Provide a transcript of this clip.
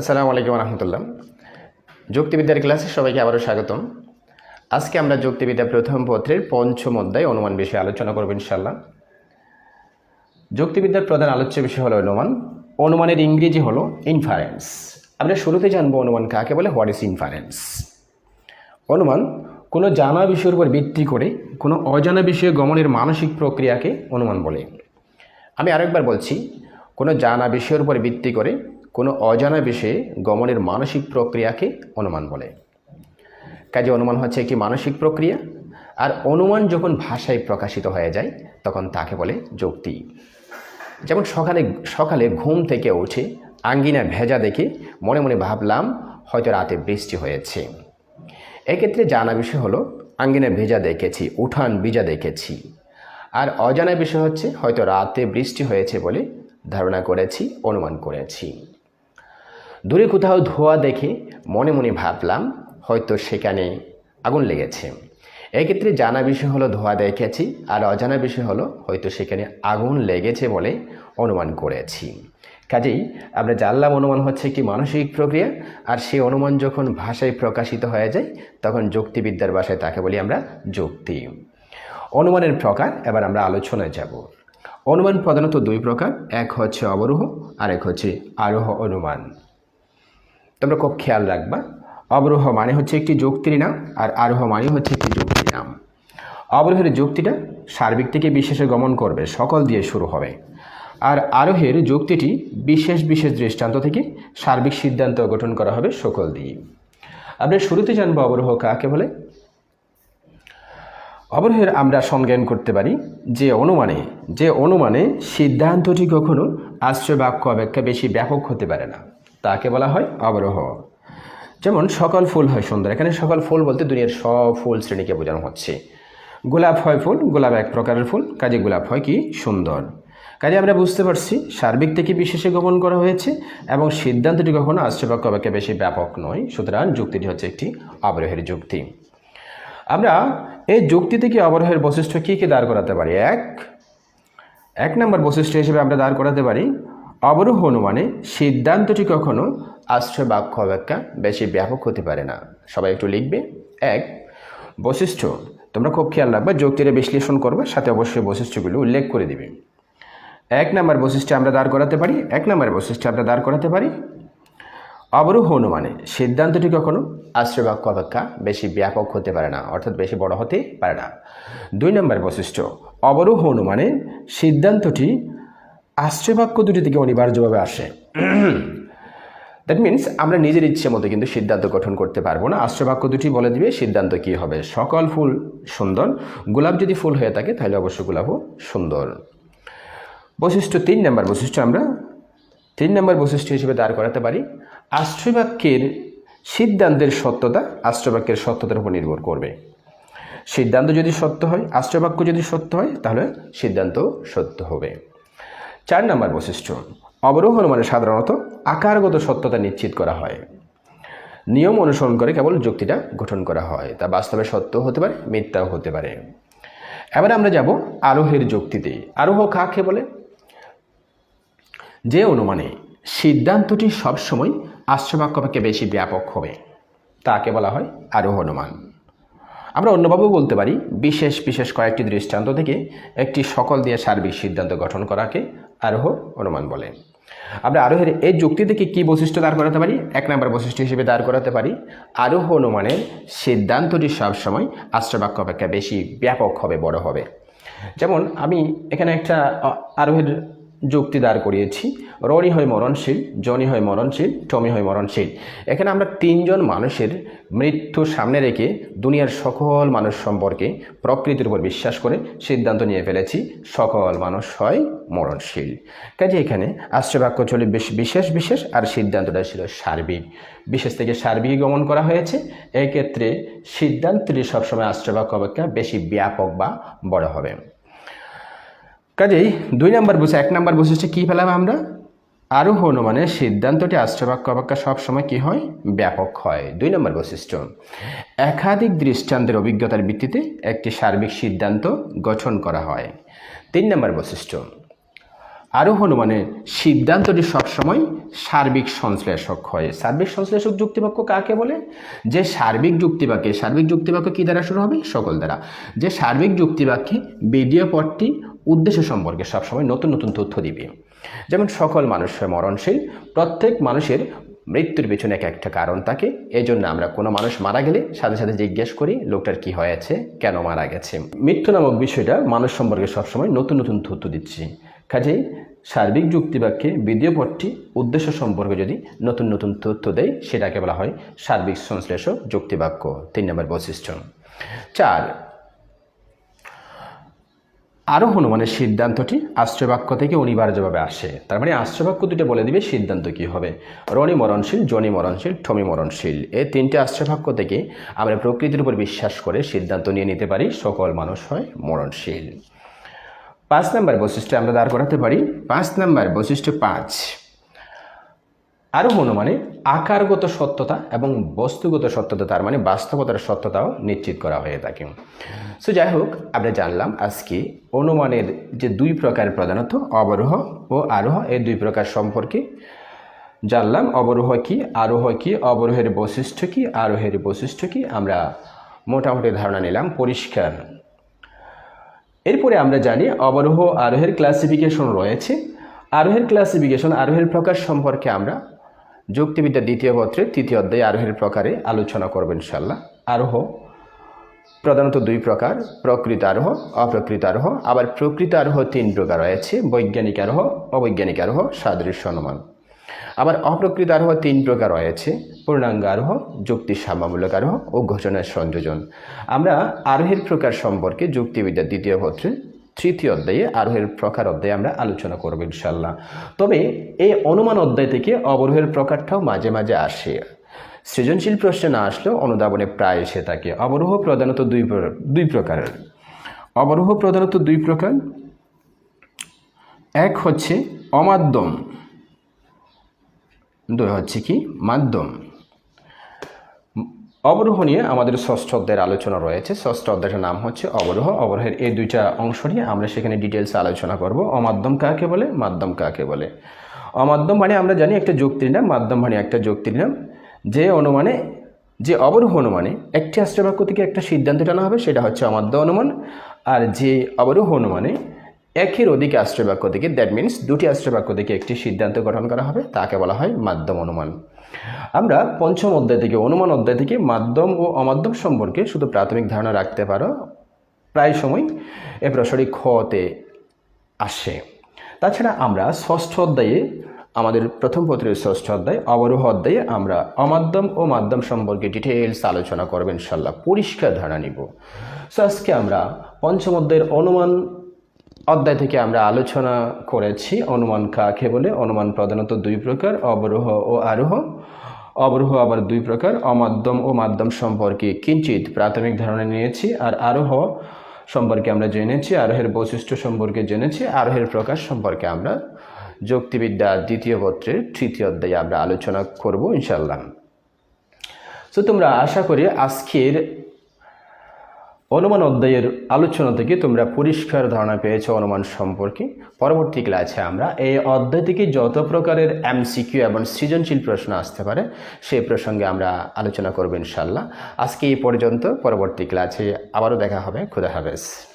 আসসালামু আলাইকুম রহমতুল্লাহ। যুক্তিবিদ্যার ক্লাসে সবাইকে আবারও স্বাগতম। আজকে আমরা যুক্তিবিদ্যা প্রথম পত্রের পঞ্চম অধ্যায় অনুমান বিষয়ে আলোচনা করব ইনশাল্লাহ যুক্তিবিদ্যার প্রধান আলোচ্য বিষয় হলো অনুমান। অনুমানের ইংরেজি হলো ইনফারেন্স আমরা শুরুতে জানব অনুমান কাকে বলে হোয়াট ইজ ইনফারেন্স অনুমান কোনো জানা বিষয়ের উপর ভিত্তি করে কোনো অজানা বিষয়ে গমনের মানসিক প্রক্রিয়াকে অনুমান বলে। আমি আরেকবার বলছি, কোনো জানা বিষয়ের উপর ভিত্তি করে কোনো অজানা বিষয়ে গমনের মানসিক প্রক্রিয়াকে অনুমান বলে। কাজে অনুমান হচ্ছে একটি মানসিক প্রক্রিয়া? আর অনুমান যখন ভাষায় প্রকাশিত হয়ে যায়, তখন তাকে বলে যুক্তি। যেমন সকালে সকালে ঘুম থেকে উঠে আঙ্গিনা ভেজা দেখে মনে মনে ভাবলাম, হয়তো রাতে বৃষ্টি হয়েছে। এক্ষেত্রে জানা বিষয় হলো, আঙ্গিনা ভেজা দেখেছি, উঠান ভিজা দেখেছি। আর অজানা বিষয় হচ্ছে, হয়তো রাতে বৃষ্টি হয়েছে বলে ধারণা করেছি, অনুমান করেছি। দূরে কোথাও ধোয়া দেখে মনে মনে ভাবলাম, হয়তো সেখানে আগুন লেগেছে। এক্ষেত্রে জানা বিষয় হলো ধোয়া দেখেছি, আর অজানা বিষয় হলো হয়তো সেখানে আগুন লেগেছে বলে অনুমান করেছি। কাজেই আমরা জানলাম অনুমান হচ্ছে একটি মানসিক প্রক্রিয়া, আর সেই অনুমান যখন ভাষায় প্রকাশিত হয়ে যায়, তখন যুক্তিবিদ্যার ভাষায় তাকে বলি আমরা যুক্তি। অনুমানের প্রকার, এবার আমরা আলোচনায় যাব। অনুমান প্রধানত দুই প্রকার, এক হচ্ছে অবরোহ আর এক হচ্ছে আরোহ অনুমান। তোমরা খুব খেয়াল রাখবা। অবরোহ মানে হচ্ছে একটি যুক্তির নাম, আর আরোহ মানে হচ্ছে একটি যুক্তির নাম। অবরোহের যুক্তিটা সার্বিক থেকে বিশেষে গমন করবে, সকল দিয়ে শুরু হবে। আর আরোহের যুক্তিটি বিশেষ বিশেষ দৃষ্টান্ত থেকে সার্বিক সিদ্ধান্ত গঠন করা হবে সকল দিয়ে আমরা শুরুতে জানব অবরোহ কাকে বলে। অবরোহের আমরা সংজ্ঞান করতে পারি যে অনুমানে যে অনুমানে সিদ্ধান্তটি কখনো আশ্রয় বাক্য অপেক্ষা বেশি ব্যাপক হতে পারে না। তাকে বলা হয় অবরোহ যেমন সকল ফুল হয় সুন্দর। এখানে সকল ফুল বলতে দুনিয়ার সব ফুল শ্রেণীকে বোঝানো হচ্ছে। গোলাপ হয় ফুল, গোলাপ এক প্রকারের ফুল, কাজে গোলাপ হয় কি? সুন্দর। কাজে আমরা বুঝতে পারছি সার্বিক থেকে বিশেষে গমন করা হয়েছে এবং সিদ্ধান্তটি কখনো আশ্রয়বাক্য অপেক্ষা বেশি ব্যাপক নয়, সুতরাং যুক্তিটি হচ্ছে একটি অবরোহের যুক্তি। আমরা এই যুক্তি থেকে অবরোহের বৈশিষ্ট্য কী কী দাঁড় করাতে পারি? এক এক নম্বর বৈশিষ্ট্য হিসেবে আমরা দাঁড় করাতে পারি অবরোহ অনুমানে সিদ্ধান্তটি কখনো আশ্রয় বাক্য অপেক্ষা বেশি ব্যাপক হতে পারে না। সবাই একটু লিখবে। এক, বৈশিষ্ট্য। তোমরা খুব খেয়াল রাখবে যুক্তিরে বিশ্লেষণ করবে, সাথে অবশ্যই বৈশিষ্ট্যগুলো উল্লেখ করে দিবে। এক নম্বর বৈশিষ্ট্য আমরা দাঁড় করাতে পারি। এক নম্বর বৈশিষ্ট্য আমরা দাঁড় করাতে পারি। অবরোহ অনুমানে সিদ্ধান্তটি কখনো আশ্রয় বাক্য অপেক্ষা বেশি ব্যাপক হতে পারে না, অর্থাৎ বেশি বড় হতে পারে না। দুই নম্বর বৈশিষ্ট্য। অবরোহ অনুমানে সিদ্ধান্তটি আশ্রয় বাক্য দুটি থেকে অনিবার্যভাবে আসে। দ্যাট মিন্স আমরা নিজের ইচ্ছে মতো কিন্তু সিদ্ধান্ত গঠন করতে পারব না। আশ্রয় বাক্য দুটি বলে দিবে, সিদ্ধান্ত কী হবে? সকল ফুল সুন্দর। গোলাপ যদি ফুল হয়ে থাকে, তাহলে অবশ্যই গোলাপও সুন্দর। বৈশিষ্ট্য তিন নম্বর বৈশিষ্ট্য আমরা তিন নম্বর বৈশিষ্ট্য হিসেবে দাঁড় করাতে পারি। আশ্রয়বাক্যের সিদ্ধান্তের সত্যতা আশ্রয়বাক্যের সত্যতার উপর নির্ভর করবে। সিদ্ধান্ত যদি সত্য হয় আশ্রয়বাক্য যদি সত্য হয়, তাহলে সিদ্ধান্ত সত্য হবে। চার নম্বর বৈশিষ্ট্য অবরোহণ মানে সাধারণত আকারগত সত্যতা নিশ্চিত করা হয়। নিয়ম অনুসরণ করে কেবল যুক্তিটা গঠন করা হয়, তা বাস্তবে সত্য হতে পারে, মিথ্যাও হতে পারে। এবার আমরা যাব আরোহের যুক্তিতে। আরোহ কাকে বলে? যে অনুমানে সিদ্ধান্তটি সবসময় আশ্রবাক্য অপেক্ষা বেশি ব্যাপক হবে, তাকে বলা হয় আরোহ অনুমান। আমরা অন্যভাবেও বলতে পারি, বিশেষ বিশেষ কয়েকটি দৃষ্টান্ত থেকে একটি সকল দিয়ে সার্বিক সিদ্ধান্ত গঠন করাকে আরোহ অনুমান বলে। আমরা আরোহের এই যুক্তি থেকে কী বৈশিষ্ট্য দাঁড় করাতে পারি? এক নম্বর বৈশিষ্ট্য হিসেবে দাঁড় করাতে পারি, আরোহ অনুমানের সিদ্ধান্তটি সবসময় আশ্রবাক্য অপেক্ষা বেশি ব্যাপক হবে, বড় হবে। যেমন আমি এখানে একটা আরোহের যুক্তি দাঁড় করিয়েছি। রনি হয় মরণশীল, জনি হয় মরণশীল, টমি হয় মরণশীল। এখানে আমরা তিনজন মানুষের মৃত্যু সামনে রেখে দুনিয়ার সকল মানুষ সম্পর্কে প্রকৃতির উপর বিশ্বাস করে সিদ্ধান্ত নিয়ে ফেলেছি, সকল মানুষ হয় মরণশীল। কাজে এখানে আশ্রবাক্য চলে বেশ বিশেষ বিশেষ আর সিদ্ধান্তটা ছিল সার্বিক। বিশেষ থেকে সার্বিক গমন করা হয়েছে। এক্ষেত্রে সিদ্ধান্তটি সবসময় আশ্রবাক্য অপেক্ষা বেশি ব্যাপক বা বড় হবে। কাজেই দুই নম্বর বসে, এক নম্বর বৈশিষ্ট্য কী পেলাম আমরা? আরোহ অনুমানের সিদ্ধান্তটি, আশ্রবাক্য অপেক্ষা সবসময় কী হয়? ব্যাপক হয়। দুই নম্বর বৈশিষ্ট্য, একাধিক দৃষ্টান্তের অভিজ্ঞতার ভিত্তিতে একটি সার্বিক সিদ্ধান্ত গঠন করা হয়। তিন নম্বর বৈশিষ্ট্য, আরোহ অনুমানে সিদ্ধান্তটি সবসময় সার্বিক সংশ্লেষক হয়। সার্বিক সংশ্লেষক যুক্তিবাক্য কাকে বলে? যে সার্বিক যুক্তিবাক্যে, সার্বিক যুক্তিবাক্য কী দ্বারা শুরু হবে? সকল দ্বারা। যে সার্বিক যুক্তিবাক্যে পদটি উদ্দেশ্য সম্পর্কে সবসময় নতুন নতুন তথ্য দিবে। যেমন সকল মানুষ মরণশীল, প্রত্যেক মানুষের মৃত্যুর পেছনে এক একটা কারণ থাকে। এই জন্য আমরা কোনো মানুষ মারা গেলে সাথে সাথে জিজ্ঞেস করি, লোকটার কি হয়েছে? কেন মারা গেছে? মৃত্যু নামক বিষয়টা মানুষ সম্পর্কে সবসময় নতুন নতুন তথ্য দিচ্ছি। কাজেই সার্বিক যুক্তিবাক্যে বিদ্যুৎ পদটি উদ্দেশ্য সম্পর্কে যদি নতুন নতুন তথ্য দেয় সেটাকে বলা হয় সার্বিক সংশ্লেষক যুক্তিবাক্য তিন নম্বর বৈশিষ্ট্য। চার আরও হনুমানের সিদ্ধান্তটি আশ্রয়বাক্য থেকে অনিবার্যভাবে আসে। তার মানে আশ্রয়বাক্য দুটো বলে দিবে, সিদ্ধান্ত কি হবে? রনি মরণশীল, জনি মরণশীল, ঠমি মরণশীল। এই তিনটে আশ্রয়বাক্য থেকে আমরা প্রকৃতির উপর বিশ্বাস করে সিদ্ধান্ত নিয়ে নিতে পারি, সকল মানুষ হয় মরণশীল। পাঁচ নম্বর বৈশিষ্ট্য আমরা দাঁড় করাতে পারি। পাঁচ নম্বর বৈশিষ্ট্য পাঁচ। আরও অনুমানে আকারগত সত্যতা এবং বস্তুগত সত্যতা, তার মানে বাস্তবতার সত্যতাও নিশ্চিত করা হয়ে থাকে। সো যাই হোক, আমরা জানলাম আজকে অনুমানের যে দুই প্রকার প্রধানত, অবরোহ ও আরোহ। এই দুই প্রকার সম্পর্কে জানলাম, অবরোহ কি, আরোহ কি, অবরোহের বৈশিষ্ট্য কি, আরোহের বৈশিষ্ট্য কি, আমরা মোটামুটি ধারণা নিলাম, পরিষ্কার। এরপরে আমরা জানি অবরোহ আরোহের ক্লাসিফিকেশন রয়েছে। আরোহের ক্লাসিফিকেশন আরোহের প্রকার সম্পর্কে আমরা যুক্তিবিদ্যা দ্বিতীয় পত্রের তৃতীয় অধ্যায়ে আরোহের প্রকারে আলোচনা করবেন ইনশাল্লাহ আরোহ প্রধানত দুই প্রকার, প্রকৃত আরোহ, অপ্রকৃত আরোহ। আবার প্রকৃত আরোহ তিন প্রকার রয়েছে, বৈজ্ঞানিক আরোহ, অবৈজ্ঞানিক আরোহ, সাদৃশ্য অনুমান। আবার অপ্রকৃত আরোহ তিন প্রকার রয়েছে, পূর্ণাঙ্গ আরোহ যুক্তি সাম্যমূলক আরোহ ও ঘোষণার সংযোজন। আমরা আরোহের প্রকার সম্পর্কে যুক্তিবিদ্যার দ্বিতীয় পত্রে তৃতীয় অধ্যায়ে আরোহের প্রকার অধ্যায়ে আমরা আলোচনা করব ইনশাল্লাহ তবে এই অনুমান অধ্যায় থেকে অবরোহের প্রকারটাও মাঝে মাঝে আসে। সৃজনশীল প্রশ্নে না আসলেও অনুধাবনে প্রায় এসে থাকে। অবরোহ প্রধানত দুই দুই প্রকারের। অবরোহ প্রধানত দুই প্রকার। এক হচ্ছে অমাধ্যম। দুই হচ্ছে কি? মাধ্যম। অবরোহ নিয়ে আমাদের ষষ্ঠ অধ্যায়ের আলোচনা রয়েছে। ষষ্ঠ অধ্যায়টার নাম হচ্ছে অবরোহ। অবরোহের এই দুইটা অংশ নিয়ে আমরা সেখানে ডিটেলসে আলোচনা করব। অমাধ্যম কাকে বলে? মাধ্যম কাকে বলে? অমাধ্যম মানে আমরা জানি একটা যুক্তির নাম, মাধ্যম মানে একটা যুক্তির নাম। যে অনুমানে, যে অবরোহ অনুমানে একটি আশ্রয়বাক্য থেকে একটা সিদ্ধান্ত টানা হবে, সেটা হচ্ছে অমাধ্য অনুমান। আর যে অবরোহ অনুমানে একের অধিক আশ্রয়বাক্য থেকে দ্যাট মিন্স দুটি আশ্রয়বাক্য থেকে একটি সিদ্ধান্ত গঠন করা হবে, তাকে বলা হয় মাধ্যম অনুমান। আমরা পঞ্চম অধ্যায় থেকে, অনুমান অধ্যায় থেকে মাধ্যম ও অমাধ্যম সম্পর্কে শুধু প্রাথমিক ধারণা রাখতে পারো। প্রায় সময় এ প্রশ্নটি খতে আসে। তাছাড়া আমরা ষষ্ঠ অধ্যায়ে, আমাদের প্রথম পত্রের ষষ্ঠ অধ্যায়, অবরোহ অধ্যায়ে আমরা অমাধ্যম ও মাধ্যম সম্পর্কে ডিটেলস আলোচনা করবেন ইনশাল্লাহ পরিষ্কার ধারণা নিব। সো আজকে আমরা পঞ্চম অধ্যায়ের অনুমান অধ্যায় থেকে আমরা আলোচনা করেছি অনুমান কাকে বলে? অনুমান প্রধানত দুই প্রকার, অবরোহ ও আরোহ। অবরোহ আবার দুই প্রকার, অমাধ্যম ও মাধ্যম সম্পর্কে কিঞ্চিত প্রাথমিক ধারণা নিয়েছি আর আরোহ সম্পর্কে আমরা জেনেছি, আরোহের বৈশিষ্ট্য সম্পর্কে জেনেছি, আরোহের প্রকাশ সম্পর্কে আমরা যুক্তিবিদ্যা দ্বিতীয় পত্রের তৃতীয় অধ্যায়ে আমরা আলোচনা করব ইনশাল্লাহ তো তোমরা আশা করি আজকের অনুমান অধ্যায়ের আলোচনা থেকে তোমরা পরিষ্কার ধারণা পেয়েছ অনুমান সম্পর্কে। পরবর্তী ক্লাসে আমরা এই অধ্যায় থেকে যত প্রকারের এমসিকিউ এবং সৃজনশীল প্রশ্ন আসতে পারে, সে প্রসঙ্গে আমরা আলোচনা করব ইনশাল্লাহ আজকে এই পর্যন্ত, পরবর্তী ক্লাসে আবারও দেখা হবে। খুদা হাফেজ।